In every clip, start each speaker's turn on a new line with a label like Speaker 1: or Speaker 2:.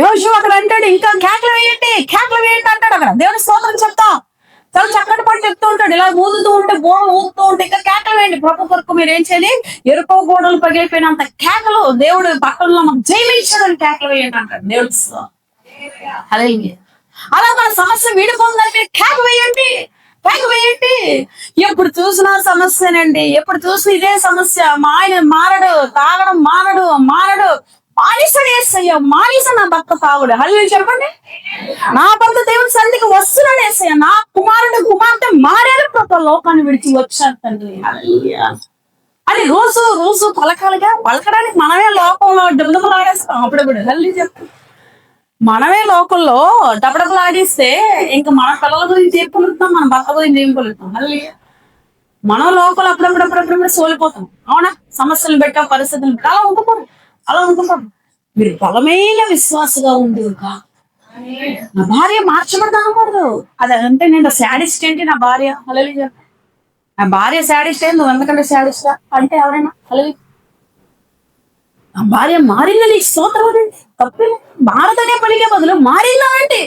Speaker 1: యోషు అక్కడ అంటాడు ఇంకా కేకలు వేయండి కేకలు వేయండి అంటాడు అక్కడ. దేవుని స్తోత్రం చెప్తా. చాలా చక్కటి పని చెప్తూ ఉంటాడు. ఇలా ఊదుతూ ఉంటే గోడ ఊదుతూ ఉంటే ఇంకా కేకలు వేయండి ప్రభు కొరకు మీరు ఏం చేయాలి? ఎరుపు గోడలు పగిలిపోయినంత కేకలు దేవుడు పట్టణంలో మాకు జయమించాడని కేకలు వేయండి అంటాడు దేవుడి అదే అలా మన సమస్య విడిపోందని కేక వేయండి కేక వేయండి. ఎప్పుడు చూసినా సమస్యనండి. ఎప్పుడు చూసినా ఇదే సమస్య. మా ఆయన మారడు తాగడం మారడు మారడు. మానేసాడు ఏసయ్య మానేసా నా భర్త తాగుడు హల్లు చెప్పండి. నా భర్త దేవుని సన్నిధికి వస్తున్నాడు ఏసయ్య. నా కుమారుడు కుమార్తె మారారు ప్రతి లోకాన్ని విడిచి వచ్చారు తండ్రి. అది రోజు రోజు పలకాలుగా పలకడానికి మనమే లోకంలో డబ్బులాడేస్తాం అప్పుడప్పుడు హల్లు చెప్పు. మనమే లోకల్లో డబడబలాడిస్తే ఇంకా మన పిల్లల గురించి ఏం మన భర్త గురించి ఏం పొలుగుతాం మళ్ళీ మనం లోపల అప్పుడప్పుడు అప్పుడప్పుడు సోలిపోతాం. అవునా? సమస్యలు పెట్టా పరిస్థితులు పెట్టా. అలా ఉండిపోతాం అలా ఉంటుకోండి మీరు బలమైన విశ్వాసగా ఉంది నా భార్య మార్చబడతా అనకూడదు అది అంటే నేను శాడిస్ట్ ఏంటి నా భార్య? అలలి నా భార్య శాడిస్ట్ ఏంది నువ్వు ఎందుకంటే శాడిస్టా అంటే ఎవరైనా? అలలి ఆ భార్య మారిందని స్తోత్రం అనండి తప్పే మారదనే పలికే బదులు మారిందా అంటే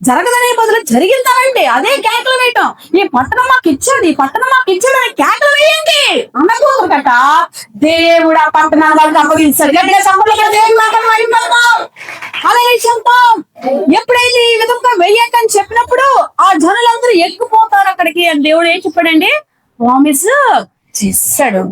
Speaker 1: జరగదనే బదులు జరిగిందనండి అదే కేకలు వేయటం ఈ పట్టణం మాకు ఇచ్చాడు ఈ పట్టణం మాకు ఇచ్చాడు అని కేకలు వేయండి అనకూడదట దేవుడు ఆ పట్టణాన్ని వాళ్ళకి అప్పగించాడు గట్టిగా సంపర్లో అలా చెప్తాం ఎప్పుడైతే ఈ విధంగా వెయ్యకని చెప్పినప్పుడు ఆ జనులందరూ ఎక్కిపోతారు అక్కడికి అని దేవుడు ఏం చెప్పాడండి? ప్రామిస్ చేస్తాడు.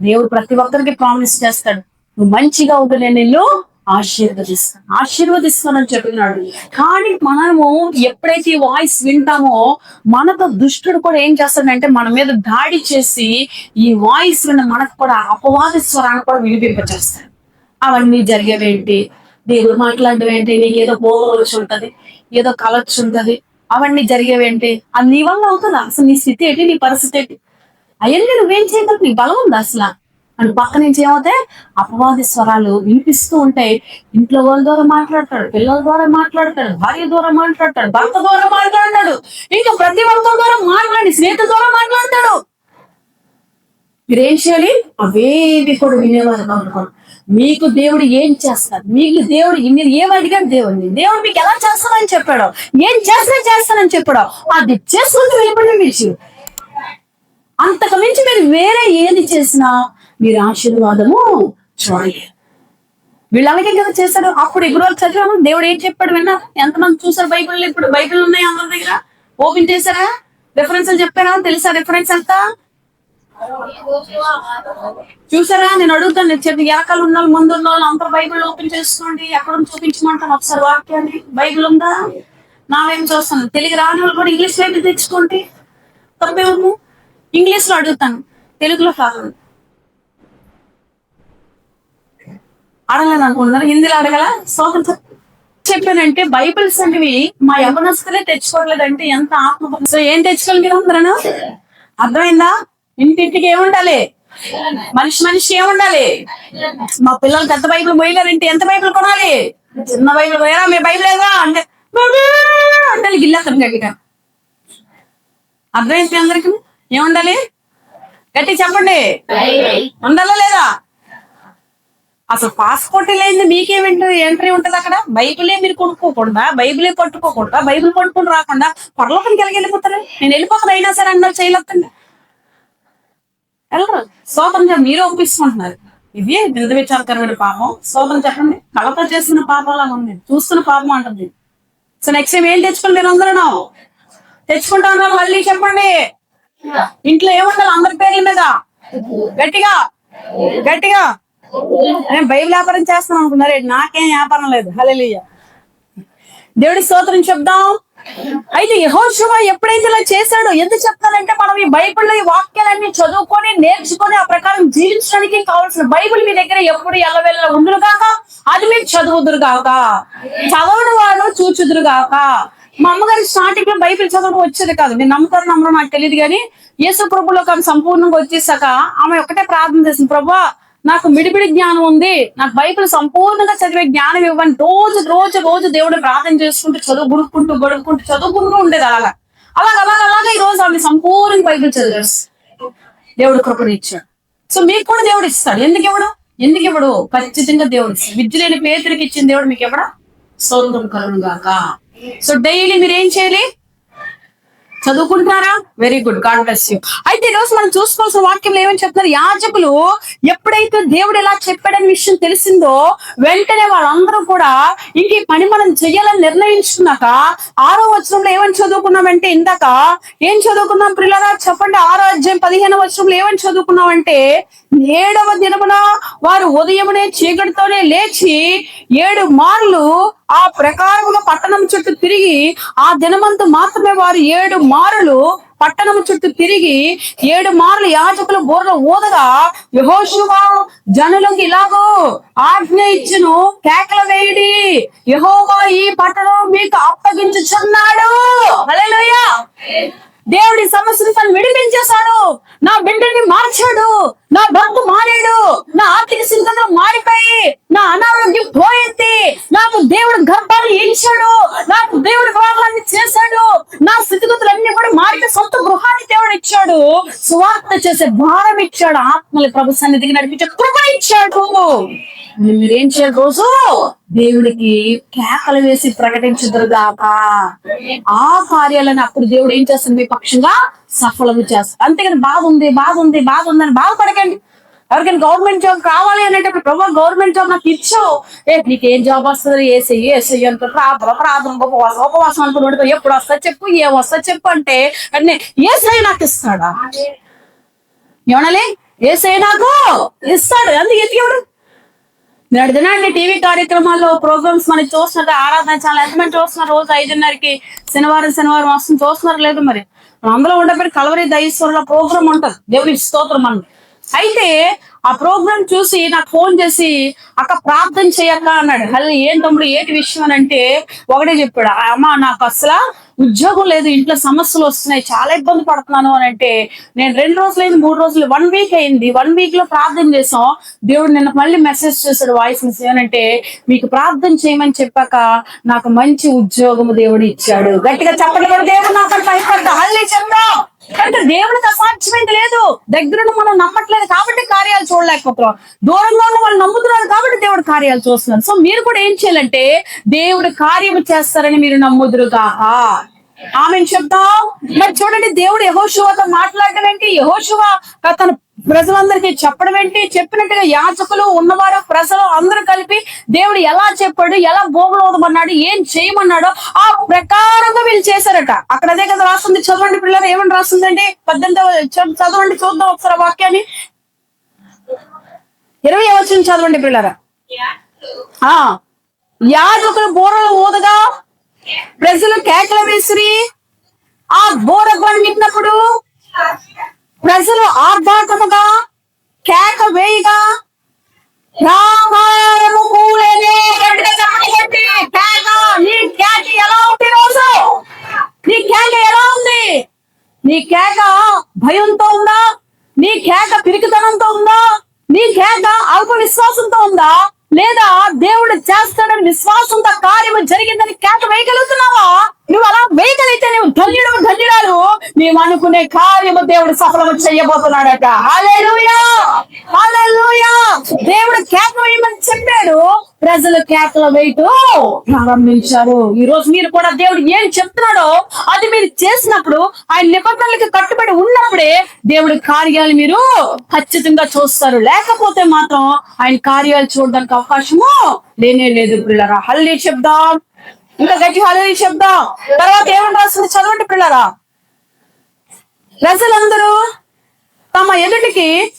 Speaker 1: దేవుడు ప్రతి ఒక్కరికి ప్రామిస్ చేస్తాడు. నువ్వు మంచిగా ఉంటే నేను నిన్ను ఆశీర్వదిస్తాను. ఆశీర్వదిస్తానని చెప్పినాడు. కానీ మనము ఎప్పుడైతే ఈ వాయిస్ వింటామో మనతో దుష్టుడు కూడా ఏం చేస్తాడంటే మన మీద దాడి చేసి ఈ వాయిస్ విన్న మనకు కూడా అపవాది స్వరాన్ని కూడా వినిపింపచేస్తాడు. అవన్నీ జరిగేవేంటి? దేవుడు మాట్లాడడం ఏంటి నీకు ఏదో పోవచ్చు ఉంటది ఏదో కలొచ్చు ఉంటది అవన్నీ జరిగేవేంటి? అది నీ వల్ల అవుతుందా? అసలు నీ స్థితి ఏంటి? నీ పరిస్థితి ఏంటి? అవన్నీ నువ్వేం చేయగలవు? నీ బలం ఉందా అసలు? అండ్ పక్క నుంచి ఏమవుతాయి అపవాది స్వరాలు వినిపిస్తూ ఉంటాయి ఇంట్లో వాళ్ళ ద్వారా మాట్లాడతాడు పిల్లల ద్వారా మాట్లాడతాడు భార్య ద్వారా మాట్లాడతాడు భర్త ద్వారా మాట్లాడతాడు ఇంకా ప్రతి ఒక్కరి ద్వారా మాట్లాడి స్నేహితుల ద్వారా మాట్లాడతాడు. మీరేం చేయాలి? అవేవి కూడా వినేవారు కాదు మీకు దేవుడు ఏం చేస్తారు మీకు దేవుడు మీరు ఏం అడిగారు? దేవుడిని దేవుడు మీకు ఎలా చేస్తానని చెప్పాడు. ఏం చేస్తా చేస్తానని చెప్పాడు. అది చేసుకుంటూ వెళ్ళిపోయిన విషయం అంతకు మించి మీరు వేరే ఏది చేసినా మీరు ఆశీర్వాదము చూడాలి వీళ్ళు కదా చేశాడు అప్పుడు ఎగురు చదివాము. దేవుడు ఏం చెప్పాడు విన్నా? ఎంతమంది చూసారు బైబిల్ ఇప్పుడు బైబిల్ ఉన్నాయి అందరి దగ్గర. ఓపెన్ చేశారా? రిఫరెన్స్ చెప్పారా? తెలుసా రిఫరెన్స్ అంతా? చూసారా నేను అడుగుతాను. నేను చెప్పి ఎలకలు ఉన్న వాళ్ళు, ముందు ఉన్న వాళ్ళు అందరూ బైబిల్ ఓపెన్ చేసుకోండి. ఎక్కడ చూపించమంటాను ఒకసారి వాక్యాన్ని. బైబిల్ ఉందా? నావేం చూస్తాను తెలుగు రాని వాళ్ళు కూడా ఇంగ్లీష్ వైపు తెచ్చుకోండి. తప్పేమో ఇంగ్లీష్లో అడుగుతాను. తెలుగులో కాదు. అడగలేదు అనుకుంటున్నారు? హిందీలో అడగల? స్వాతంత్రం చెప్పానంటే బైబిల్స్ అనేవి మా యవనస్తులే తెచ్చుకోవట్లేదంటే ఎంత ఆత్మ సో ఏం తెచ్చుకోవాలి మీరు అందరూ? అర్థమైందా? ఇంటింటికి ఏముండాలి? మనిషి మనిషి ఏముండాలి? మా పిల్లలు పెద్ద బైబిల్ పోయినారంటే ఎంత బైబిల్ కొనాలి? చిన్న బైబిల్ పోయారా మీ బైబిల్ ఏదా అంటే అంటే గిల్లేస్తాం గట్టిగా. అర్థమైంది అందరికీ అందరికి? ఏముండాలి? గట్టి చెప్పండి. ఉండాలా లేదా? అసలు పాస్పోర్ట్ లేని మీకేమింటి? ఎంట్రీ ఉంటది అక్కడ. బైబిలే మీరు కొనుక్కోకుండా బైబిలే పట్టుకోకుండా బైబిల్ పట్టుకుని రాకుండా పొరలోకానికి ఎలాగ వెళ్ళిపోతారు? నేను వెళ్ళిపోకుండా అయినా సరే అన్నారు చేయలేదండి వెళ్ళరు? సోదరం మీరే ఒప్పించుకుంటున్నారు. ఇది నింద విచారకరమైన పాపం. సోదరం చెప్పండి. కళతో చేస్తున్న పాపం లాగా ఉంది. చూస్తున్న పాపం అంటుంది. సో నెక్స్ట్ టైం ఏం తెచ్చుకోండి మీరు అందరూ? తెచ్చుకుంటా ఉన్నారు మళ్ళీ చెప్పండి. ఇంట్లో ఏముండాలి అందరి పేర్ల మీద? గట్టిగా గట్టిగా. నేను బైబిల్ వ్యాపారం చేస్తున్నాను అనుకున్నారు నాకేం వ్యాపారం లేదు. హల్లెలూయ. దేవుడి స్తోత్రం చెప్దాం. అయితే యహోశివ ఎప్పుడైతే ఇలా చేశాడో ఎందుకు చెప్తానంటే మనం ఈ బైబిల్లో ఈ వాక్యాలన్నీ చదువుకొని నేర్చుకొని ఆ ప్రకారం జీవించడానికి కావాల్సిన బైబిల్ మీ దగ్గర ఎప్పుడు ఎల్లవెల్ల ఉండును కాక అది మీరు చదువుదురు కాక చదవని వాడు చూచుదురు కాక మా అమ్మగారి స్టార్టింగ్లో బైబిల్ చదవడం వచ్చేది కాదు. నేను నమ్ముతారు నమ్మడం నాకు తెలియదు కానీ యేసు ప్రభులో ఆమె సంపూర్ణంగా వచ్చేసాక ఆమె ఒకటే ప్రార్థన చేసింది ప్రభా నాకు మిడిబిడి జ్ఞానం ఉంది. నాకు బైబిల్ సంపూర్ణంగా చదివే జ్ఞానం ఇవ్వండి రోజు రోజు రోజు దేవుడు ప్రార్థన చేసుకుంటూ చదువు గుడుకుంటూ గడుపుకుంటూ చదువుకుంటూ ఉండేది అలాగా. అలాగ అలాగ అలాగే ఈ రోజు ఆమె సంపూర్ణ బైబిల్ చదివేస్తుంది దేవుడు కృపను ఇచ్చాడు. సో మీకు కూడా దేవుడు ఇస్తాడు. ఎందుకు ఇవ్వడు? ఎందుకు ఇవ్వడు? ఖచ్చితంగా దేవుడు ఇస్తాడు. విద్య లేని పేదరికి ఇచ్చిన దేవుడు మీకు ఇవ్వడం సొంతం కలుగును సో డైలీ మీరు ఏం చేయాలి? చదువుకుంటున్నారా? Very good god bless you అయితే ఈ రోజు మనం చూసుకోవాల్సిన వాక్యంలో ఏమని చెప్తున్నారు? యాజకులు ఎప్పుడైతే దేవుడు ఎలా చెప్పాడని విషయం తెలిసిందో వెంటనే వాళ్ళందరూ కూడా ఇంక ఈ పని మనం చెయ్యాలని నిర్ణయించుకున్నాక ఆరో వచనంలో ఏమని చదువుకున్నామంటే ఇందాక ఏం చదువుకున్నాం పిల్లగా చెప్పండి. ఆరో అధ్యాయం పదిహేను వచనంలో ఏమని చదువుకున్నామంటే ఏడవ దినమున వారు ఉదయమునే చీకటితోనే లేచి ఏడు మార్లు ఆ ప్రకారముగా పట్టణం చుట్టూ తిరిగి ఆ దినమంతు మాత్రమే వారు ఏడు మారులు పట్టణం చుట్టూ తిరిగి ఏడు మార్లు యాజకులు బోర్ల ఊదగా యహోశువ జనులకు ఇలాగో ఆజ్ఞ ఇచ్చును కేకల వేయడి. యహోవా ఈ పట్టణం మీకు అప్పగించుచున్నాడు. దేవుడి సమస్యను తను విడిపించేశాడు. నా బిడ్డని మార్చాడు. నా భర్త మారాడు. నా ఆర్థిక స్థితిగతులు మారిపోయి నా అనారోగ్యం పోయింది నాకు దేవుడు గర్భాన్ని ఇచ్చాడు నాకు దేవుడు వివాహాన్ని చేశాడు. నా స్థితిగతులు అన్ని కూడా మారిన సొంత గృహాన్ని దేవుడు ఇచ్చాడు. స్వార్థ చేసే భారం ఇచ్చాడు. ఆత్మల ప్రభు సన్నిధికి నడిపించే కృప ఇచ్చాడు. మీరేం చేయాలి రోజు? దేవుడికి కేకలు వేసి ప్రకటించుదురుగాక ఆ కార్యాలను అప్పుడు దేవుడు ఏం చేస్తాడు? మీ పక్షంగా సఫలము చేస్తాడు. అంతేగాని బాగుంది బాగుంది బాగుందని ఉంది బాధ బాధపడకండి ఎవరికైనా గవర్నమెంట్ జాబ్ కావాలి అనేటప్పుడు ప్రభావ గవర్నమెంట్ జాబ్ నాకు ఇచ్చావు. ఏ నీకేం జాబ్ వస్తుంది? ఏసీ ఏసీ అనుకో ప్రార్థన ప్రార్థన ఉపవాసం ఉపవాసం అనుకున్నాడు ఎప్పుడు వస్తా చెప్పు? ఏ వస్తా చెప్పు అంటే అన్నీ ఏసై నాకు ఇస్తాడా? ఏమనాలి? ఏసై నాకు ఇస్తాడు. అందుకే ఎవడు నేడు దినాన్ని టీవీ కార్యక్రమాల్లో ప్రోగ్రామ్స్ మనకి చూస్తున్నారు ఆరాధన చాలా ఎంతమంది చూస్తున్నారు రోజు? ఐదున్నరకి శనివారం శనివారం వస్తుంది. చూస్తున్నారు లేదు మరి? మనం అందులో ఉండబడి కలవరి దైశ్వరుల ప్రోగ్రామ్ ఉంటుంది. దేవుడి స్తోత్రం మనం అయితే ఆ ప్రోగ్రామ్ చూసి నాకు ఫోన్ చేసి అక్క ప్రార్థన చేయక అన్నాడు. హలో ఏం తమ్ముడు ఏంటి విషయం అని అంటే ఒకటే చెప్పాడు. అమ్మ నాకు అసలు ఉద్యోగం లేదు ఇంట్లో సమస్యలు వస్తున్నాయి చాలా ఇబ్బంది పడుతున్నాను అని అంటే నేను రెండు రోజులు అయింది మూడు రోజులు వన్ వీక్ అయింది వన్ వీక్లో ప్రార్థన చేసాం దేవుడు నిన్న మళ్ళీ మెసేజ్ చేశాడు వాయిస్ మెసేజ్ ఏమంటే మీకు ప్రార్థన చేయమని చెప్పాక నాకు మంచి ఉద్యోగము దేవుడు ఇచ్చాడు. గట్టిగా చెప్పండి దేవుడు నాకు భయపడ్డా హల్లే చెప్దాం అంటే దేవుడికి అసాధ్యమైంది లేదు. దగ్గరను మనం నమ్మట్లేదు కాబట్టి కార్యాలు చూడలేకపోతున్నాం. దూరంలో ఉన్న వాళ్ళు నమ్ముతున్నారు కాబట్టి దేవుడు కార్యాలు చూస్తున్నారు సో మీరు కూడా ఏం చేయాలంటే దేవుడు కార్యము చేస్తారని మీరు నమ్ముదురుగా. ఆమె చెప్తాం. మరి చూడండి దేవుడు యహోశివతో మాట్లాడడం ఏంటి? యహోశివ తన ప్రజలందరికీ చెప్పడం ఏంటి? చెప్పినట్టుగా యాచకులు ఉన్నవారు ప్రజలు అందరూ కలిపి దేవుడు ఎలా చెప్పాడు ఎలా భోగులోదమన్నాడు ఏం చేయమన్నాడో ఆ ప్రకారంగా వీళ్ళు చేశారట. అక్కడ అదే కదా రాస్తుంది. చదవండి పిల్లలు ఏమని రాస్తుందండి పద్దెనిమిది చదవండి చూద్దాం ఒకసారి వాక్యాన్ని. ఇరవై వచ్చిన చదవండి పిల్లరా ఆ. యాజకులు బోరలు ఊదగా ప్రజలు కేకల విసిరి. ఆ బోర విన్నప్పుడు ప్రజలు ఆర్భాటముగా కేక వేయగా రామాయణము కూలేనే కేక నీ కేక ఎలా ఉంది రోజు? నీ కేక ఎలా ఉంది? నీ కేక భయంతో ఉందా? నీ కేక పిరికితనంతో ఉందా? నీ కేక అల్ప విశ్వాసంతో ఉందా? లేదా దేవుడు చేస్తాడని విశ్వాసంతో కార్యము జరిగిందని కేక వేయగలుగుతున్నావా? నువ్వు అలా వేయగలిగితే నువ్వు ధన్యుడు ధన్యురాలు. నీవు అనుకునే కార్యము దేవుడు సఫలము చేయబోతున్నాడట. దేవుడు కేకలు వేయమని చెప్పాడు. ప్రజలు కేకలు వేయటం ప్రారంభించారు. ఈ రోజు మీరు కూడా దేవుడు ఏం చెప్తున్నాడో అది మీరు చేసినప్పుడు ఆయన నిబంధనలకు కట్టుబడి ఉన్నప్పుడే దేవుడి కార్యాలు మీరు ఖచ్చితంగా చూస్తారు. లేకపోతే మాత్రం ఆయన కార్యాలు చూడడానికి అవకాశము లేనే లేదు. పిల్లరా హల్లి చెప్దాం. ఇంకా గట్టి హల్లి చెప్దాం. తర్వాత ఏమని రాస్తుంది చదవండి పిల్లరా? ప్రజలందరూ తమ ఎదుటికి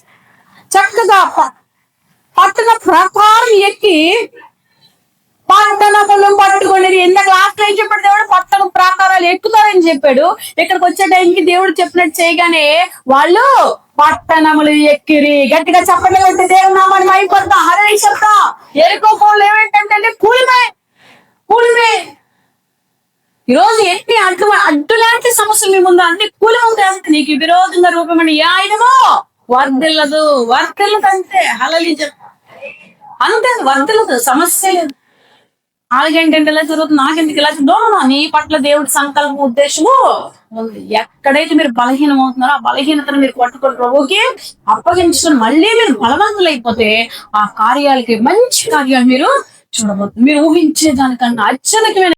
Speaker 1: చక్కగా ప- పట్టణ ప్రకారం ఎక్కి పట్టణములు పట్టుకునేది. ఇందాక లాస్ట్ ఏం చెప్పాడు దేవుడు? పట్టణ ప్రాకారాలు ఎక్కుతారని చెప్పాడు. ఇక్కడికి వచ్చే టైంకి దేవుడు చెప్పినట్టు చేయగానే వాళ్ళు పట్టణములు ఎక్కిరి. గట్టిగా చెప్పండి దేవుడు నామని అయిపోతా హరే చెప్తా. ఎరుకో ఫోన్లు ఏమేంటంటే కూలిపోయి కూలివే ఈ రోజు ఎన్ని అడ్డు అడ్డులాంటి సమస్యలు మీ ముందు అన్ని కూలి ఉంటాయి నీకు విరోధంగా రూపమని ఏ ఆయనమో వర్దిల్లదు వర్దిల్లదు అంతే హలలి అంతే వర్దిల్లదు సమస్య లేదు. అలాగేంటంటే ఇలా జరుగుతుంది నాకెందుకు ఇలా దోమను? నీ పట్ల దేవుడి సంకల్పం ఉద్దేశము ఎక్కడైతే మీరు బలహీనం అవుతున్నారో ఆ బలహీనతను మీరు పట్టుకొని ప్రభుకి అప్పగించుకొని మళ్ళీ మీరు బలవంతులైపోతే ఆ కార్యాలకి మంచి కార్యాలు మీరు చూడబోతుంది మీరు ఊహించే దానికన్నా అత్యధికమైన